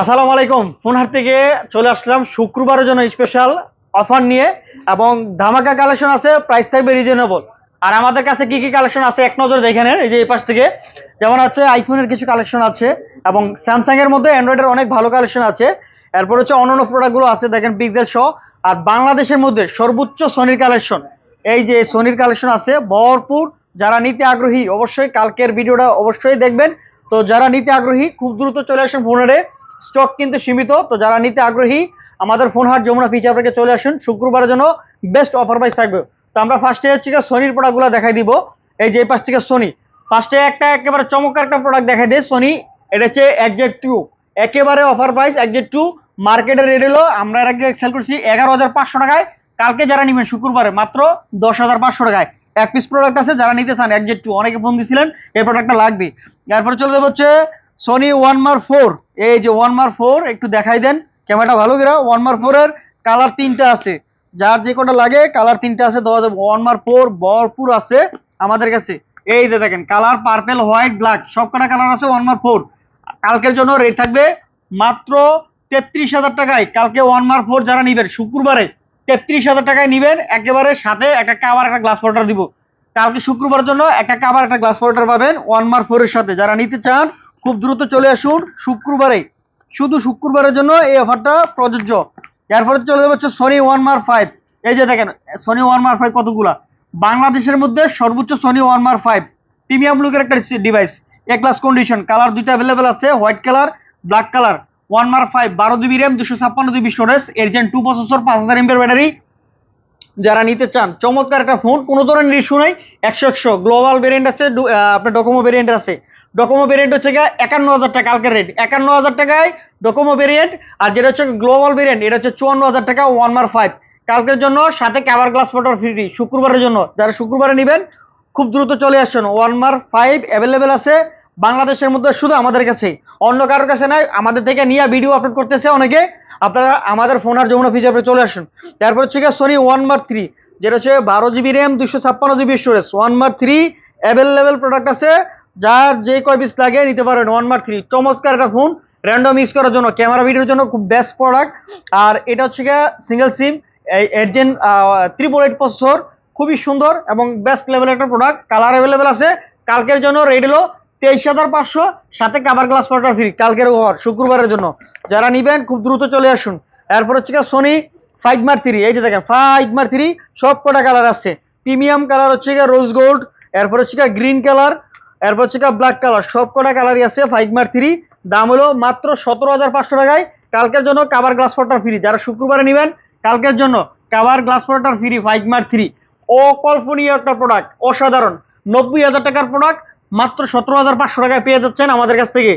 আসসালামু আলাইকুম। ফোনহাট থেকে চলে আসলাম শুক্রবারের জন্য স্পেশাল অফার নিয়ে এবং ধামাকা কালেকশন আছে প্রাইস থাকবে রিজনেবল আর আমাদের কাছে কি কি কালেকশন আছে, এক নজর দেখে নেন এই যে এই পাশ থেকে। যেমন হচ্ছে আইফোনের কিছু কালেকশন আছে এবং স্যামসাং এর মধ্যে অ্যান্ড্রয়েডের অনেক ভালো কালেকশন আছে। এরপর হচ্ছে অন্যান্য প্রোডাক্টগুলো আছে, দেখেন পিক্সেল সহ। আর বাংলাদেশের মধ্যে সর্বোচ্চ সোনির কালেকশন এই যে সোনির কালেকশন আছে, ভরপুর। যারা নিতে আগ্রহী, অবশ্যই কালকের ভিডিওটা অবশ্যই দেখবেন। তো যারা নিতে আগ্রহী, খুব দ্রুত চলে আসুন ফোনের। স্টক কিন্তু সীমিত, তো যারা নিতে আগ্রহী, আমাদের ফোন হাট যমুনা ফিচার থেকে চলে আসুন। শুক্রবারের জন্য বেস্ট অফার প্রাইস থাকবে। তো আমরা ফার্স্টে হচ্ছে সোনির প্রোডাক্টগুলো দেখাই দিব। এই যে পাশ থেকে সোনি ফার্স্টে একটা একেবারে চমৎকার একটা প্রোডাক্ট দেখাই দেয় সোনি এটা হচ্ছে একজেট টু একেবারে অফার প্রাইস একজেট টু মার্কেটের রেট হলো আমরা এর আগে সেল করছি এগারো হাজার পাঁচশো টাকায়। কালকে যারা নেবেন, শুক্রবারে মাত্র দশ হাজার পাঁচশো টাকায়। এক পিস প্রোডাক্ট আছে, যারা নিতে চান একজেট টু অনেকে ফোন দিয়েছিলেন এই প্রোডাক্টটা লাগবে এরপরে চলে যাব হচ্ছে সোনি ওয়ান মার ফোর এই যে ওয়ান মার ফোর একটু দেখাই দেন ক্যামেরাটা ভালো করে ওয়ান মার ফোর এর কালার তিনটা আছে। যার যে কোনটা লাগে কালার তিনটা আছে, দেওয়া যাবে। ওয়ান মার ফোর ভরপুর আছে আমাদের কাছে। এই যে দেখেন কালার পার্পেল হোয়াইট ব্ল্যাক সব কটা কালার আছে ওয়ান মার ফোর কালকের জন্য রেট থাকবে মাত্র তেত্রিশ হাজার টাকায়। কালকে ওয়ান মার ফোর যারা নিবেন, শুক্রবারে তেত্রিশ হাজার টাকায় নিবেন, একেবারে সাথে একটা কাবার একটা গ্লাস পাউডার দিব। কালকে শুক্রবারের জন্য একটা কাবার একটা গ্লাস পাউডার পাবেন ওয়ান মার ফোরের সাথে। যারা নিতে চান, খুব দ্রুত চলে আসুন শুক্রবারে। শুধু শুক্রবারের জন্য এই অফারটা প্রযোজ্য। এরপরে চলে যাবে হচ্ছে সনি ওয়ান মার ফাইভ এই যে দেখেন সনি ওয়ান মার ফাইভ কতগুলা? বাংলাদেশের মধ্যে সর্বোচ্চ Sony one mark five premium লুকের একটা device A class condition colour দুইটা অ্যাভেলেবেল আছে white colour black colour one mark five বারো জিবি র্যাম দুশো ছাপ্পান্ন জিবি স্টোরেজ এরজেন টু প্রসেসর পাঁচ হাজার এমপের ব্যাটারি যারা নিতে চান, চমৎকার একটা ফোন কোনো ধরনের ইস্যু নাই, একশো একশো। গ্লোবাল ভেরিয়েন্ট আছে আপনার ডকোমো ভেরিয়েন্ট আছে। ডকোমো ভেরিয়েন্ট হচ্ছে একান্ন হাজার টাকা কালকের রেট একান্ন হাজার টাকায় ডকোমো ভেরিয়েন্ট আর যেটা হচ্ছে গ্লোবাল ভেরিয়েন্ট এটা হচ্ছে চুয়ান্ন হাজার টাকা ওয়ান মার ফাইভ কালকের জন্য সাথে ক্যাবার গ্লাস ফটোর ফ্রি শুক্রবারের জন্য। যারা শুক্রবারে নেবেন, খুব দ্রুত চলে আসছেন ওয়ান মার ফাইভ অ্যাভেলেবেল আছে। বাংলাদেশের মধ্যে শুধু আমাদের কাছে, অন্য কারোর কাছে নাই আমাদের থেকে নিয়ে ভিডিও আপলোড করতেছে অনেকে। আপনারা আমাদের ফোন আর যমুনা ফিচারে চলে আসুন। তারপর হচ্ছে গিয়ে সনি ওয়ান মার থ্রি যেটা হচ্ছে বারো জিবি র্যাম দুশো ছাপ্পান্ন GB storage one mark three available product আছে। যার যে কয় পিস লাগে, নিতে পারেন। ওয়ান মার থ্রি চমৎকার একটা ফোন র্যান্ডম ইউজ করার জন্য ক্যামেরা ভিডিওর জন্য খুব বেস্ট প্রোডাক্ট আর এটা হচ্ছে গিয়ে সিঙ্গেল সিম এডজেন ত্রিপল এইট প্রসেসর খুবই সুন্দর এবং বেস্ট লেভেলের একটা প্রোডাক্ট কালার অ্যাভেলেবেল আছে। কালকের জন্য রেট হলো। তেইশ হাজার পাঁচশো, সাথে কাবার গ্লাস পাউডার ফ্রি কালকের ওভার শুক্রবারের জন্য। যারা নিবেন, খুব দ্রুত চলে আসুন। এরপর হচ্ছে সোনি ফাইভ মার থ্রি এই যে দেখেন ফাইভ মার থ্রি সব কটা কালার আছে। প্রিমিয়াম কালার হচ্ছে গিয়ে রোজ গোল্ড এরপর হচ্ছে গিয়ে গ্রিন কালার এরপর হচ্ছে গিয়ে ব্ল্যাক কালার সব কটা কালারই আছে ফাইভ মার থ্রি দাম হলো মাত্র সতেরো হাজার পাঁচশো টাকায়। কালকের জন্য কাবার গ্লাস পাউডার ফ্রি যারা শুক্রবারে নেবেন, কালকের জন্য cover glass powder free five mark three অকল্পনীয় একটা প্রোডাক্ট অসাধারণ। নব্বই হাজার টাকার প্রোডাক্ট মাত্র সতেরো হাজার পাঁচশো টাকায় পেয়ে যাচ্ছেন আমাদের কাছ থেকে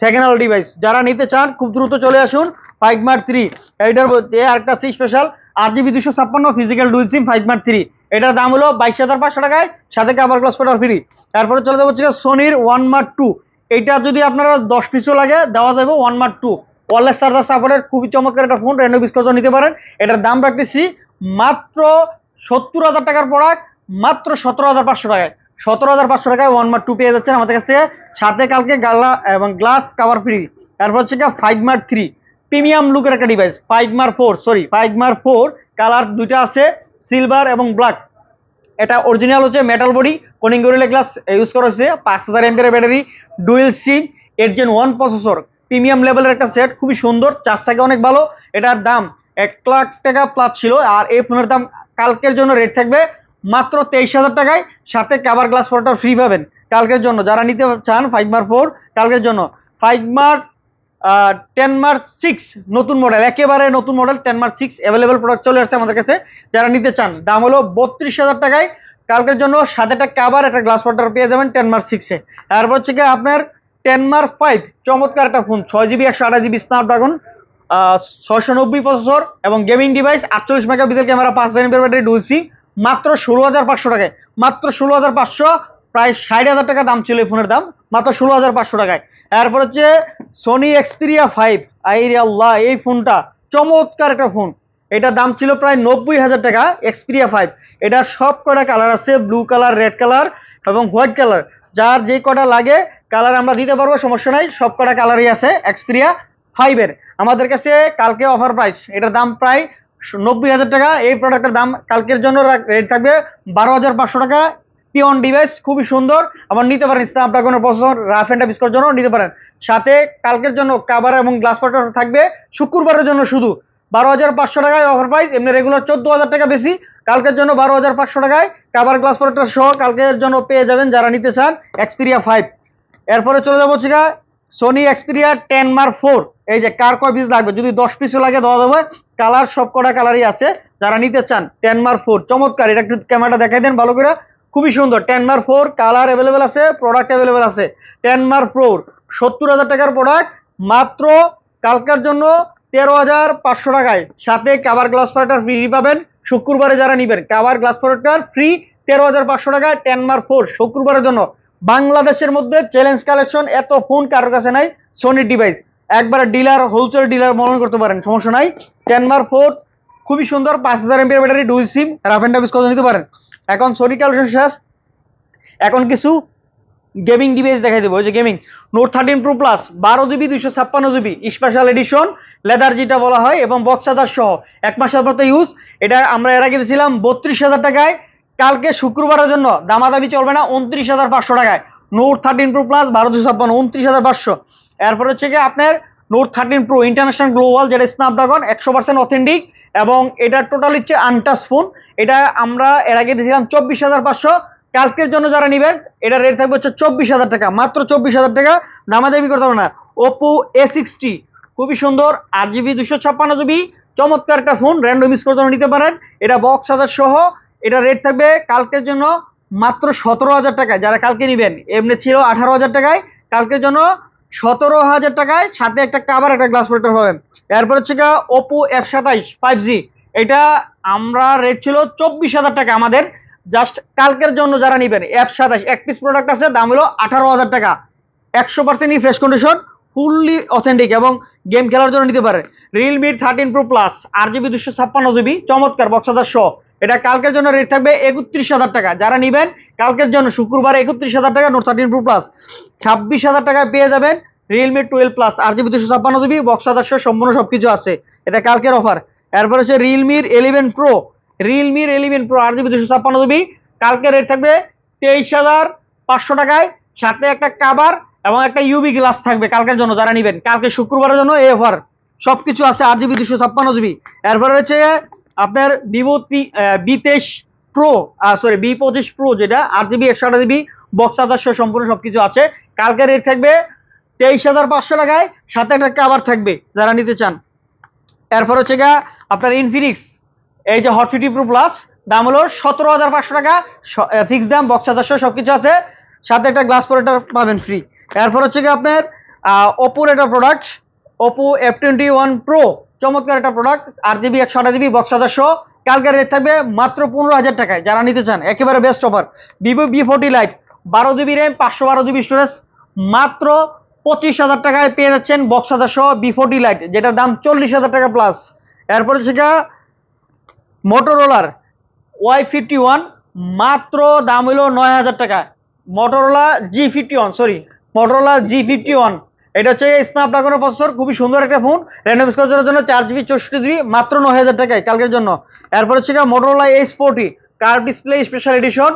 সেকেন্ড হ্যান্ড ডিভাইস যারা নিতে চান, খুব দ্রুত চলে আসুন ফাইভ মার থ্রি এইটার আরেকটা সি স্পেশাল আট জিবি দুশো ছাপ্পান্ন ফিজিক্যাল ডুয়েল সিম ফাইভ মার থ্রি এটার দাম হলো বাইশ হাজার পাঁচশো টাকায়, সাথে কাভার গ্লাস পাউডার ফ্রি তারপরে চলে যাব হচ্ছে সোনির ওয়ান মার টু এইটা যদি আপনারা দশ পিসও লাগে, দেওয়া যাবে ওয়ান মার টু ওয়ারলেস চার্জার সাপোর্টের খুবই চমৎকার একটা ফোন রেনো বিস্কজও নিতে পারেন। এটার দাম রাখতেছি মাত্র সত্তর হাজার টাকার প্রোডাক্ট মাত্র সতেরো হাজার পাঁচশো টাকায়। সতেরো হাজার পাঁচশো টাকায় ওয়ান মার টু পেয়ে যাচ্ছেন আমাদের কাছ থেকে। সাথে কালকে গালা এবং গ্লাস কাভার ফ্রি তারপর হচ্ছে ফাইভ মার থ্রি প্রিমিয়াম লুকের একটা ডিভাইস ফাইভ মার ফোর সরি ফাইভ মার ফোর কালার দুইটা আছে সিলভার এবং ব্ল্যাক এটা অরিজিনাল হচ্ছে metal body Corning glass use করা হয়েছে, পাঁচ হাজার এমপের ব্যাটারি ডুয়েল সিম এর জেন ওয়ান প্রসেসর প্রিমিয়াম লেভেলের একটা সেট খুবই সুন্দর, চার্জ থাকে অনেক ভালো। এটার দাম এক লাখ টাকা প্লাস ছিল, আর এই ফোনের দাম কালকের জন্য রেট থাকবে মাত্র তেইশ হাজার টাকায় সাথে কাভার গ্লাস ফোরটা ফ্রি পাবেন। কালকের জন্য। যারা নিতে চান ফাইভ মার ফোর কালকের জন্য। ফাইভ মার টেন মার্ক সিক্স নতুন মডেল একেবারে নতুন model ten mark six available product চলে আসছে আমাদের কাছে। যারা নিতে চান, দাম হলো বত্রিশ হাজার টাকায়। কালকের জন্য সাথে একটা কাবার একটা গ্লাস ওয়াটার পেয়ে যাবেন টেন মার্ক সিক্সে তারপর হচ্ছে কি আপনার টেন মার্ক ফাইভ চমৎকার একটা ফোন ছয় জিবি একশো আঠাশ জিবি স্ন্যাপড্রাগন ছয়শো নব্বই প্রসেসর এবং গেমিং ডিভাইস আটচল্লিশ মেগাপিক্সেল ক্যামেরা পাঁচ হাজার ব্যাটারি ডুলসি মাত্র ষোলো হাজার পাঁচশো টাকায়। মাত্র ষোলো হাজার পাঁচশো, প্রায় ষাট হাজার টাকা দাম ছিল এই ফোনের দাম। মাত্র ষোলো হাজার পাঁচশো টাকায়। এরপর হচ্ছে সোনি এক্সপিরিয়া ফাইভ আইরে আল্লাহ, এই ফোনটা চমৎকার একটা ফোন। এটা দাম ছিল প্রায় নব্বই হাজার টাকা এক্সপিরিয়া ফাইভ এটার সব কটা কালার আছে ব্লু কালার রেড কালার এবং হোয়াইট কালার যার যে কটা লাগে কালার আমরা দিতে পারব, সমস্যা নাই। সব কটা কালারই আছে এক্সপিরিয়া ফাইভের আমাদের কাছে কালকে অফার প্রাইস এটার দাম প্রায় নব্বই হাজার টাকা। এই প্রোডাক্টের দাম কালকের জন্য রেট থাকবে বারো হাজার পাঁচশো টাকা। পিওন ডিভাইস খুবই সুন্দর। আবার নিতে পারেন স্ন্যাপড্রাগনের প্রসেসর রাফ অ্যান্ড বিস্কোর জন্য নিতে পারেন। সাথে কালকের জন্য কাভার এবং গ্লাস পাউডার থাকবে। শুক্রবারের জন্য শুধু বারো হাজার পাঁচশো টাকায় অফার প্রাইস এমনি রেগুলার চোদ্দ হাজার টাকা বেশি। কালকের জন্য বারো হাজার পাঁচশো টাকায় কাভার গ্লাস পাউডার সহ কালকের জন্য পেয়ে যাবেন যারা নিতে চান এক্সপিরিয়া ফাইভ এরপরে চলে যাব হচ্ছে সোনি এক্সপিরিয়া টেন মার ফোর এই যে কার কয় পিস লাগবে? যদি দশ পিসও লাগে, দেওয়া যাবে। কালার সব কটা কালারই আছে। যারা নিতে চান টেন মার ফোর চমৎকার, এটা একটু ক্যামেরাটা দেখাই দেন ভালো করে। খুবই সুন্দর টেন মার ফোর কালার অ্যাভেলেবেল আছে প্রোডাক্ট অ্যাভেলেবেল আছে। টেন মার ফোর সত্তর হাজার টাকার প্রোডাক্ট মাত্র কালকার জন্য তেরো হাজার পাঁচশো টাকায়। সাথে কাভার গ্লাস প্রোডাক্টার ফ্রি পাবেন। শুক্রবারে যারা নিবেন কাভার গ্লাস প্রোডাক্টার ফ্রি তেরো হাজার পাঁচশো টাকা টেন মার ফোর শুক্রবারের জন্য। বাংলাদেশের মধ্যে চ্যালেঞ্জ কালেকশন এত ফোন কারোর কাছে নাই সোনির ডিভাইস একবার ডিলার হোলসেল ডিলার মনে করতে পারেন, সমস্যা নাই। টেন মার ফোর খুবই সুন্দর, পাঁচ হাজার এমপির battery dual sim rough and ডাবিস নিতে পারেন। এখন সোনি কালেকশন শেষ। এখন কিছু গেমিং ডিভাইস দেখাই দেবো, ওই যে gaming note thirteen pro plus বারো জিবি দুইশো ছাপ্পান্ন জিবি স্পেশাল এডিশন লেদার যেটা বলা হয়, এবং বক্সাদার সহ। এক মাসের মতো ইউজ এটা আমরা এর আগে দিয়েছিলাম, বত্রিশ হাজার টাকায়। কালকে শুক্রবারের জন্য দামাদামি চলবে না, উনত্রিশ হাজার পাঁচশো টাকায়। নোট থার্টিন প্রো প্লাস বারো দুশো ছাপ্পান্ন, উনত্রিশ হাজার পাঁচশো। এরপর হচ্ছে কি আপনার note thirteen pro international global যেটা স্ন্যাপড্রাগন একশো পার্সেন্ট অথেন্টিক এবং এটা টোটাল হচ্ছে আনটাচ ফোন এটা আমরা এর আগে দিয়েছিলাম চব্বিশ হাজার পাঁচশো। কালকের জন্য যারা নেবেন, এটা রেট থাকবে হচ্ছে চব্বিশ হাজার টাকা। মাত্র চব্বিশ হাজার টাকা। দামাদামি করতে হবে না। ওপো এ সিক্সটি খুবই সুন্দর, আট জিবি দুশো ছাপ্পান্ন জিবি চমৎকার একটা ফোন র্যান্ডম ইউজ জন্য নিতে পারেন। এটা বক্স হাজার সহ এটা রেট থাকবে কালকের জন্য মাত্র সতেরো হাজার টাকায়। যারা কালকে নেবেন, এমনি ছিল আঠারো হাজার টাকায়, কালকের জন্য সতেরো হাজার টাকায় সাথে একটা কাবার একটা গ্লাস প্রোটেক্টর পাবেন। এরপর হচ্ছে গিয়ে ওপো এফ সাতাইশ ফাইভ জি এটা আমরা রেট ছিল চব্বিশ হাজার টাকা আমাদের। জাস্ট কালকের জন্য যারা নেবেন এফ সাতাইশ, এক পিস প্রোডাক্ট আছে, দাম হলো আঠারো হাজার টাকা। একশো পার্সেন্টই ফ্রেশ কন্ডিশন ফুললি অথেন্টিক এবং গেম খেলার জন্য নিতে পারে। রিয়েলমি থার্টিন প্রো প্লাস আট জিবি দুশো ছাপ্পান্ন জিবি চমৎকার বক্স হাজার শো এটা কালকের জন্য রেট থাকবে একত্রিশ হাজার টাকা। যারা নেবেন, কালকের জন্য শুক্রবার একত্রিশ হাজার টাকা নোট থার্টিন প্রো প্লাস ছাব্বিশ হাজার টাকায় পেয়ে যাবেন রিয়েলমি টুয়েলভ প্লাস আর জিবি দুশো ছাপ্পান্ন জিবি বক্স হাজার শো সম্পূর্ণ সব কিছু আছে। এটা কালকের অফার এরপর হচ্ছে রিয়েলমির এলেভেন প্রো রিয়েলমির এলেভেন প্রো আট জিবি দুশো ছাপ্পান্ন জিবি কালকের রেট থাকবে তেইশ হাজার পাঁচশো টাকায়। সাথে একটা কাবার এবং একটা ইউবি গ্লাস থাকবে কালকের জন্য, যারা নেবেন। কালকে শুক্রবারের জন্য এই অফার সব কিছু আছে আট জিবি দুশো ছাপ্পান্ন জিবি এরপরে হচ্ছে আপনার ভিভো বি তেইশ প্রো সরি বি পঁচিশ প্রো যেটা, আট জিবি একশো আট জিবি বক্স আদর্শ সম্পূর্ণ সবকিছু আছে। কালকে রেট থাকবে তেইশ হাজার পাঁচশো টাকায়, সাথে একটা কাবার থাকবে, যারা নিতে চান। এরপর হচ্ছে গা আপনার ইনফিনিক্স এই যে হট ফিফটি প্রো প্লাস দাম হলো সতেরো হাজার পাঁচশো টাকা ফিক্স দাম বক্স আদর্শ সবকিছু আছে, সাথে একটা গ্লাস প্রোটেক্টর পাবেন ফ্রি এরপর হচ্ছে কি আপনার ওপোর একটা product Oppo F twenty one pro চমৎকার একটা প্রোডাক্ট আট জিবি একশো আট জিবি বক্স আদর্শ কালকের রেট থাকবে মাত্র পনেরো হাজার টাকায়। যারা নিতে চান, একেবারে best offer Vivo V forty lite বারো জিবি র্যাম পাঁচশো বারো জিবি স্টোরেজ মাত্র পঁচিশ হাজার টাকায় পেয়ে যাচ্ছেন বক্স আদর্শ বি ফোর্টি লাইট যেটার দাম চল্লিশ হাজার টাকা প্লাস এরপর গিয়ে মোটরোলার ওয়াই ফিফটি ওয়ান মাত্র দাম হলো নয় হাজার টাকা। Motorola G fifty one sorry Motorola G fifty one এটা হচ্ছে স্ন্যাপড্রাগনের প্রসেসর খুবই সুন্দর একটা ফোন র্যান্ডম করার জন্য চার জিবি চৌষট্টি জিবি মাত্র নয় হাজার টাকায় কালকের জন্য। এরপর হচ্ছে মোটরোলা এইচ ফোরটি কার ডিসপ্লে স্পেশাল এডিশন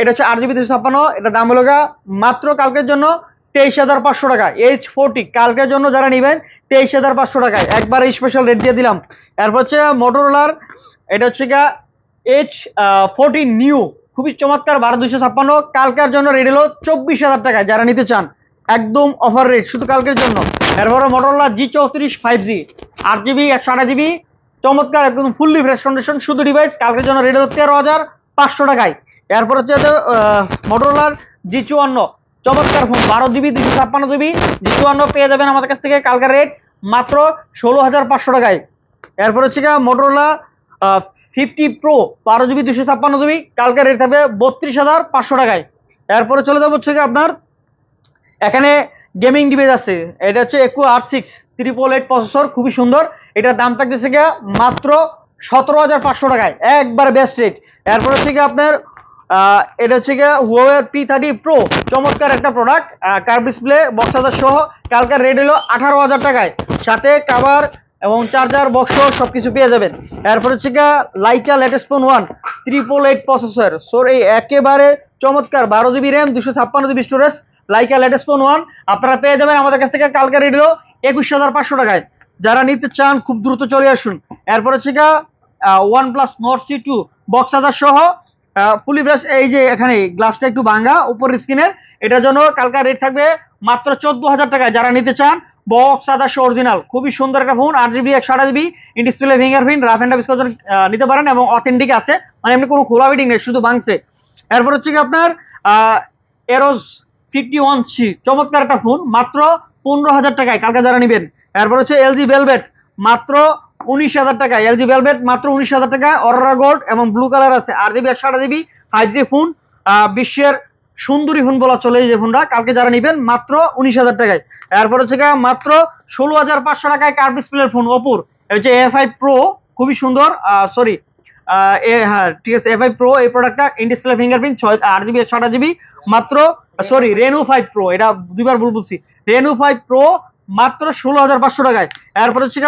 এটা হচ্ছে আট জিবি দুশো ছাপ্পান্ন এটা দাম হলো মাত্র কালকের জন্য তেইশ হাজার পাঁচশো টাকা। এইচ ফোরটি কালকের জন্য যারা নেবেন, তেইশ হাজার পাঁচশো টাকায়। একবার স্পেশাল রেট দিয়ে দিলাম। এরপর হচ্ছে মোটরোলার এটা হচ্ছে গা এইচ ফোরটি নিউ খুবই চমৎকার, বারো দুইশো ছাপ্পান্ন। কালকের জন্য রেডি হলো চব্বিশ হাজার টাকা যারা নিতে চান। একদম অফার রেট শুধু কালকের জন্য। এরপরে মোটরলা জি চৌত্রিশ ফাইভ জি আট জিবি একশো আঠাশ জিবি চমৎকার, একদম ফুললি ফ্রেশ কন্ডিশন শুধু ডিভাইস কালকের জন্য রেট হলো তেরো হাজার পাঁচশো টাকায়। এরপর হচ্ছে মোটরলার জি চুয়ান্ন, চমৎকার ফোন বারো জিবি দুশো ছাপ্পান্ন জিবি জি চুয়ান্ন পেয়ে যাবেন আমাদের কাছ থেকে কালকের রেট মাত্র ষোলো হাজার পাঁচশো টাকায়। এরপর হচ্ছে গিয়ে মোটরলা ফিফটি প্রো বারো জিবি দুশো ছাপ্পান্ন জিবি কালকে রেট থাকবে বত্রিশ হাজার পাঁচশো টাকায়। এরপরে চলে যাব হচ্ছে আপনার এখানে গেমিং ডিভাইস আছে। এটা হচ্ছে একু আর সিক্স ত্রিপল এইট প্রসেসর খুবই সুন্দর। এটার দাম থাকতেছে গিয়ে মাত্র সতেরো হাজার পাঁচশো টাকায়। একবার বেস্ট রেট এরপর হচ্ছে গিয়ে আপনার এটা হচ্ছে গিয়ে হুয়াওয়ে পি থার্টি প্রো চমৎকার একটা প্রোডাক্ট কার ডিসপ্লে বক্স হাজার সহ। কালকার রেট হলো আঠারো হাজার টাকায়। সাথে কাভার এবং চার্জার বক্স সবকিছু পেয়ে যাবেন। এরপর হচ্ছে গিয়ে Leica latest phone one triple eight processor সোর এই একেবারে চমৎকার। বারো জিবি র্যাম দুশো ছাপ্পান্ন GB storage Leica latest phone one আপনারা পেয়ে যাবেন আমাদের কাছ থেকে কালকার রেট হলো একুশ হাজার পাঁচশো টাকায়। যারা নিতে চান, খুব দ্রুত চলে আসুন। এরপর হচ্ছে গিয়ে one plus Nord C two box হাজার সহ ফুলি ফ্রেশ এই যে এখানে গ্লাসটা একটু ভাঙা উপর স্ক্রিনের এটার জন্য কালকার রেট থাকবে মাত্র চোদ্দ হাজার টাকায়। যারা নিতে চান বক্স আদার্স অরিজিনাল খুবই সুন্দর একটা ফোন আট জিবি একশো আট GB display fingerprint rough and tough নিতে পারেন এবং অথেন্টিক আছে। মানে এমনি কোনো খোলা বিডিং নেই, শুধু ভাঙছে। এরপর হচ্ছে কি আপনার এরোজ ফিফটি ওয়ান সি চমৎকার একটা ফোন মাত্র পনেরো হাজার টাকায়। কালকে যারা নেবেন, এরপর হচ্ছে এলজি ভেলভেট মাত্র উনিশ হাজার টাকা এলজি ভেলভেট মাত্র উনিশ হাজার টাকা অরোরা গোল্ড এবং ব্লু কালার আছে। আর জিবি একশো আট জিবি ফাইভ জি ফোন বিশ্বের সুন্দরী ফোন বলা চলে যে ফোনটা কালকে যারা নেবেন, মাত্র উনিশ হাজার টাকায়। এরপর হচ্ছে মাত্র ষোলো হাজার পাঁচশো টাকায় কার ডিসপ্লের ফোন অপুর হচ্ছে এ ফাইভ প্রো খুবই সুন্দর সরি হ্যাঁ প্রো এই ফিঙ্গারপ্রিন্ট জিবি জিবি মাত্র সরি রেনু ফাইভ প্রো এটা দুইবার বলছি। রেনু ফাইভ প্রো মাত্র ষোলো হাজার পাঁচশো টাকায়। এরপর হচ্ছে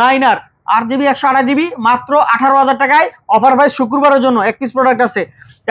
নাইন আর জিবি একশো আঠাশ জিবি মাত্র আঠারো হাজার টাকায় শুক্রবারের জন্য, এক পিস প্রোডাক্ট আছে।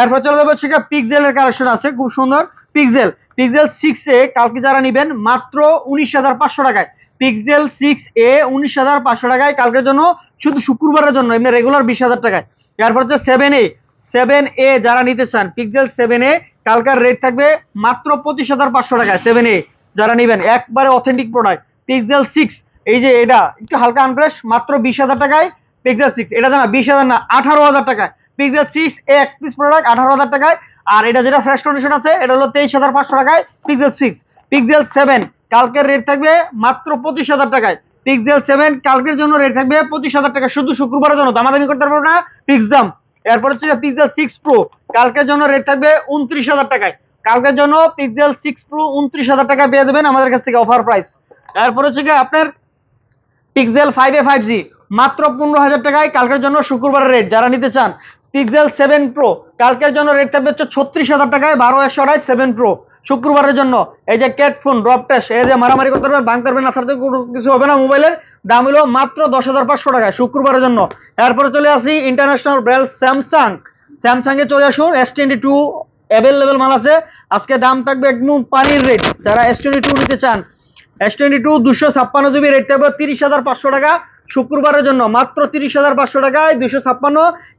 এরপর চলে যাবে হচ্ছে পিক্সেলের কালেকশন আছে, খুব সুন্দর পিক্সেল পিকজেল সিক্স এ কালকে যারা নেবেন, মাত্র উনিশ হাজার পাঁচশো টাকায়। পিক্সেল সিক্স এ উনিশ হাজার পাঁচশো টাকায়, কালকের জন্য শুধু শুক্রবারের জন্য, এমনি রেগুলার বিশ হাজার টাকায়। এরপর হচ্ছে সেভেন এ সেভেন এ যারা নিতে চান পিক্সেল সেভেন এ কালকার রেট থাকবে মাত্র পঁচিশ হাজার পাঁচশো টাকায় সেভেন এ যারা নেবেন। একবারে অথেন্টিক প্রোডাক্ট পিক্সেল সিক্স এই যে এটা, একটু হালকা আনফ্রেশ মাত্র বিশ হাজার টাকায় পিক্সেল সিক্স এটা জানা, বিশ হাজার না, আঠারো হাজার টাকায়। পিক্সেল সিক্স এ এক পিস প্রোডাক্ট আঠারো হাজার টাকায়। আর এটা যেটা ফ্রেশ কন্ডিশন আছে, এটা হলো তেইশ হাজার পাঁচশো টাকায় পিক্সেল সিক্স পিক্সেল সেভেন কালকের রেট থাকবে মাত্র পঁচিশ হাজার টাকায়। পিক্সেল সেভেন কালকের জন্য রেট থাকবে পঁচিশ হাজার টাকা। শুধু শুক্রবারের জন্য, দামাদামি করতে পারব না পিক্সাম এরপর হচ্ছে পিক্সেল সিক্স প্রো কালকের জন্য রেট থাকবে উনত্রিশ হাজার টাকায়। কালকের জন্য পিক্সেল সিক্স প্রো উনত্রিশ হাজার টাকা পেয়ে দেবেন আমাদের কাছ থেকে অফার প্রাইস এরপর হচ্ছে কি আপনার Pixel five A five G মাত্র পনেরো হাজার টাকায় কালকের জন্য শুক্রবারের রেট যারা নিতে চান পিক্সেল সেভেন প্রো কালকের জন্য রেট থাকবে হচ্ছে ছত্রিশ হাজার টাকায়, বারো একশো আড়াই সেভেন প্রো শুক্রবারের জন্য। এই যে ক্যাট ফোন ড্রপ টেস্ট এই যে মারামারি করতে পারবেন ভাঙতে পারবেন ছাড়তে কোনো কিছু হবে না মোবাইলের দাম হলো মাত্র দশ হাজার পাঁচশো টাকায় শুক্রবারের জন্য। এরপরে চলে আসি ইন্টারন্যাশনাল ব্র্যান্ড স্যামসাং স্যামসাং এ চলে আসুন এস টোয়েন্টি টু অ্যাভেলেবেল মাল আছে। আজকে দাম থাকবে একদম পানির রেট যারা এস টোয়েন্টি টু নিতে চান এস টোয়েন্টি টু দুশো ছাপ্পান্ন জিবি রেট থাকবে তিরিশ হাজার পাঁচশো টাকা। শুক্রবারের জন্য মাত্র তিরিশ হাজার পাঁচশো টাকায় দুশো ছাপ্পান্ন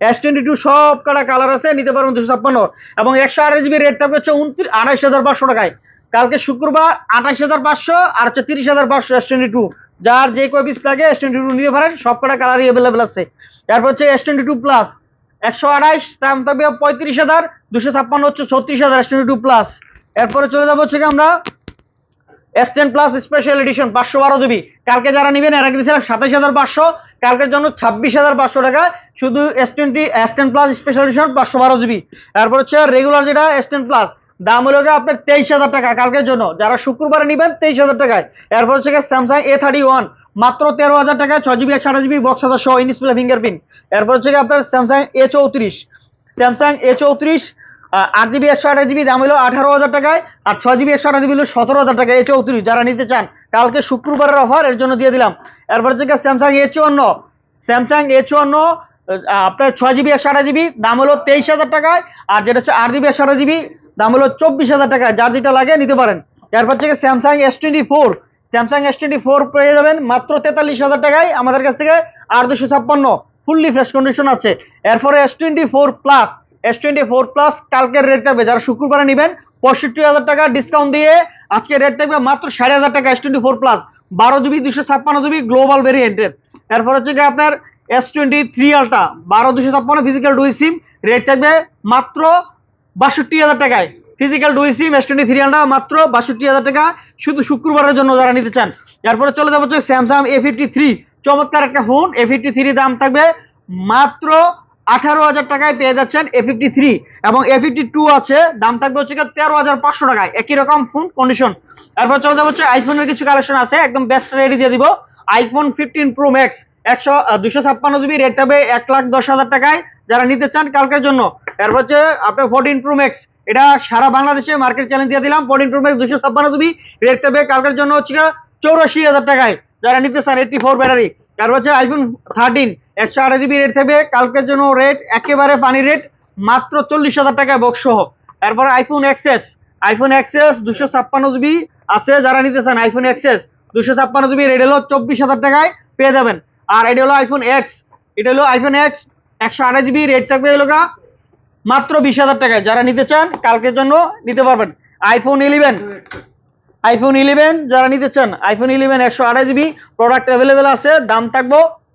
এস টোয়েন্টি টু সব কাটা কালার আছে, নিতে পারবেন দুশো ছাপ্পান্ন। এবং একশো আঠাশ জিবি রেট থাকবে হচ্ছে উনত্রিশ আঠাশ হাজার পাঁচশো টাকায়। কালকে শুক্রবার আঠাশ হাজার পাঁচশো আর হচ্ছে তিরিশ হাজার পাঁচশো এস টোয়েন্টি টু যার যে কয় পিস লাগে এস টোয়েন্টি টু নিতে পারেন, সব কটা কালারই অ্যাভেলেবেল আছে। এরপর হচ্ছে এস টোয়েন্টি টু প্লাস একশো আঠাশ, দাম থাকবে পঁয়ত্রিশ হাজার দুশো ছাপ্পান্ন হচ্ছে ছত্রিশ হাজার এস টোয়েন্টি টু প্লাস এরপরে চলে যাব হচ্ছে আমরা S ten plus special edition পাঁচশো বারো জিবি কালকে যারা নেবেন, এর আগে দিয়েছিলাম সাতাশ হাজার পাঁচশো। কালকের জন্য ছাব্বিশ হাজার পাঁচশো টাকা। শুধু S twenty S ten plus special edition পাঁচশো বারো জিবি তারপর হচ্ছে রেগুলার যেটা এস টেন প্লাস দাম হলো গিয়ে আপনার তেইশ হাজার টাকা কালকের জন্য। যারা শুক্রবারে নেবেন, তেইশ হাজার টাকায়। এরপর হচ্ছে স্যামসাং এ থার্টি ওয়ান মাত্র তেরো হাজার টাকায় ছয় জিবি আঠাশ জিবি বক্স হাজার সহ ইনডিসপ্লে ফিঙ্গারপ্রিন্ট এরপর হচ্ছে আপনার স্যামসাং এ চৌত্রিশ। স্যামসাং এ চৌত্রিশ আট জিবি একশো আঠাশ জিবি দাম হলো আঠারো হাজার টাকায়, আর ছয় জিবি একশো আঠাশ জিবি হলো সতেরো হাজার টাকা এ চৌত্রিশ, যারা নিতে চান, কালকে শুক্রবারের অফার, এর জন্য দিয়ে দিলাম। এরপর হচ্ছে স্যামসাং এ চুয়ান্ন। স্যামসাং এ চুয়ান্ন আপনার ছয় জিবি একশো আঠাশ জিবি দাম হলো তেইশ হাজার টাকায়, আর যেটা হচ্ছে আট জিবি একশো আঠাশ জিবি দাম হলো চব্বিশ হাজার টাকা যার যেটা লাগে, নিতে পারেন। এরপর থেকে Samsung S twenty four Samsung S twenty four পেয়ে যাবেন মাত্র তেতাল্লিশ হাজার টাকায়, আমাদের কাছ থেকে আর দুশো ছাপ্পান্ন। ফুললি ফ্রেশ কন্ডিশন আছে। এরপরে S twenty four plus S twenty four plus কালকের রেট থাকবে। যারা শুক্রবারে নেবেন, পঁয়ষট্টি হাজার টাকা ডিসকাউন্ট দিয়ে আজকে রেট থাকবে মাত্র সাড়ে হাজার টাকা এস টোয়েন্টি ফোর প্লাস বারো জিবি দুশো ছাপ্পান্ন জিবি গ্লোবাল ভেরিয়েন্টের এরপর হচ্ছে কি আপনার এস টোয়েন্টি থ্রি আলটা বারো দুশো ছাপ্পান্ন ফিজিক্যাল ডুই সিম রেট থাকবে মাত্র বাষট্টি হাজার টাকায়। Physical dual sim S twenty three ultra মাত্র বাষট্টি হাজার টাকা। শুধু শুক্রবারের জন্য যারা নিতে চান। এরপরে চলে যাব হচ্ছে স্যামসাং এ ফিফটি থ্রি চমৎকার একটা ফোন এ ফিফটি থ্রি দাম থাকবে মাত্র আঠারো হাজার টাকায় পেয়ে যাচ্ছেন এ ফিফটি থ্রি এবং এ ফিফটি টু আছে, দাম থাকবে হচ্ছে তেরো হাজার পাঁচশো টাকায়। একই রকম ফোন কন্ডিশন এরপর চলে যাব হচ্ছে আইফোনের কিছু কালেকশন আছে, একদম বেস্ট রেডি দিয়ে দিব। আইফোন ফিফটিন প্রো ম্যাক্স একশো দুশো ছাপ্পান্ন জিবি রেট থাকবে এক লাখ দশ হাজার টাকায় যারা নিতে চান কালকের জন্য। এরপর হচ্ছে আপনার ফোরটিন প্রো ম্যাক্স এটা সারা বাংলাদেশে মার্কেট চ্যালেঞ্জ দিয়ে দিলাম। ফোরটিন প্রো ম্যাক্স দুশো ছাপ্পান্ন জিবি রেট থাকবে কালকের জন্য হচ্ছে চৌরাশি হাজার টাকায়। যারা নিতে চান এইটটি ফোর ব্যাটারি তারপর হচ্ছে আইফোন থার্টিন একশো আঠাশ জিবি রেট থাকবে। কালকের জন্য রেট একেবারে পানি রেট মাত্র চল্লিশ হাজার টাকায় বক্স সহ। এরপর আইফোন এক্সেস আইফোন এক্সেস দুশো ছাপ্পান্ন জিবি আছে, যারা নিতে চান আইফোন এক্সেস দুশো ছাপ্পান্ন জিবি রেট হলো চব্বিশ হাজার টাকায় পেয়ে যাবেন। আর এটা হলো আইফোন এক্স এটা হলো আইফোন এক্স একশো আঠাশ জিবি রেট থাকবে গা মাত্র বিশ হাজার টাকায়। যারা নিতে চান, কালকের জন্য নিতে পারবেন। আইফোন ইলেভেন আইফোন ইলেভেন যারা নিতে চান আইফোন ইলেভেন একশো আঠাশ জিবি প্রোডাক্ট অ্যাভেলেবেল আছে, দাম থাকব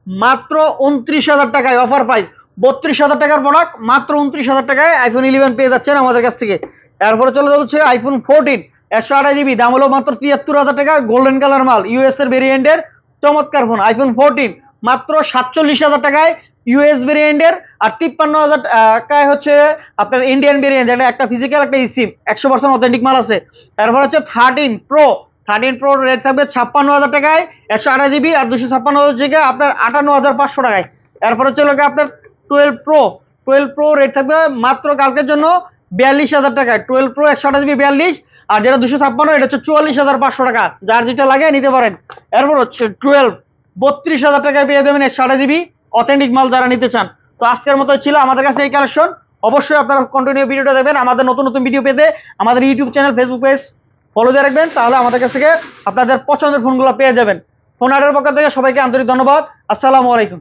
মাত্র উনত্রিশ হাজার টাকায় অফার প্রাইস বত্রিশ হাজার টাকার প্রোডাক্ট মাত্র উনত্রিশ হাজার টাকায় আইফোন ইলেভেন পেয়ে যাচ্ছেন আমাদের কাছ থেকে। এরপরে চলে যাচ্ছে আইফোন ফোরটিন একশো আঠাশ জিবি দাম হলো মাত্র তিয়াত্তর হাজার টাকা গোল্ডেন কালার মাল ইউএস এর ভেরিয়েন্টের চমৎকার ফোন আইফোন ফোরটিন মাত্র সাতচল্লিশ হাজার টাকায় ইউএস ভেরিয়েন্টের আর তিপ্পান্ন হাজার টাকায় হচ্ছে আপনার ইন্ডিয়ান ভেরিয়েন্ট একটা ফিজিক্যাল একটা ইসিম একশো পার্সেন্ট অথেন্টিক মাল আছে। এরপর হচ্ছে thirteen pro thirteen pro rate থাকবে ছাপ্পান্ন হাজার টাকায়, একশো আঠাশ জিবি আর দুশো ছাপ্পান্ন হাজার জিবি আপনার আটান্ন হাজার পাঁচশো টাকায়। এরপর হচ্ছে লোকে আপনার twelve pro twelve pro rate থাকবে মাত্র কালকের জন্য বিয়াল্লিশ হাজার টাকায়। টুয়েলভ প্রো একশো আঠাশ জিবি বিয়াল্লিশ, আর যেটা দুশো ছাপ্পান্ন, এটা হচ্ছে চুয়াল্লিশ হাজার পাঁচশো টাকা। যার যেটা লাগে নিতে পারেন। এরপর হচ্ছে টুয়েলভ বত্রিশ হাজার টাকায় পেয়ে দেবেন একশো আঠাশ জিবি অথেন্টিক মাল যারা নিতে চান। তো আজকের মতো ছিল আমাদের কাছে এই কালেকশন অবশ্যই আপনারা কন্টিনিউ ভিডিওটা দেবেন আমাদের নতুন নতুন ভিডিও পেতে আমাদের YouTube channel Facebook page follow দিয়ে রাখবেন, তাহলে আমাদের কাছ থেকে আপনাদের পছন্দের ফোনগুলো পেয়ে যাবেন। ফোন আর্টের পক্ষ থেকে সবাইকে আন্তরিক ধন্যবাদ। আসসালামু আলাইকুম।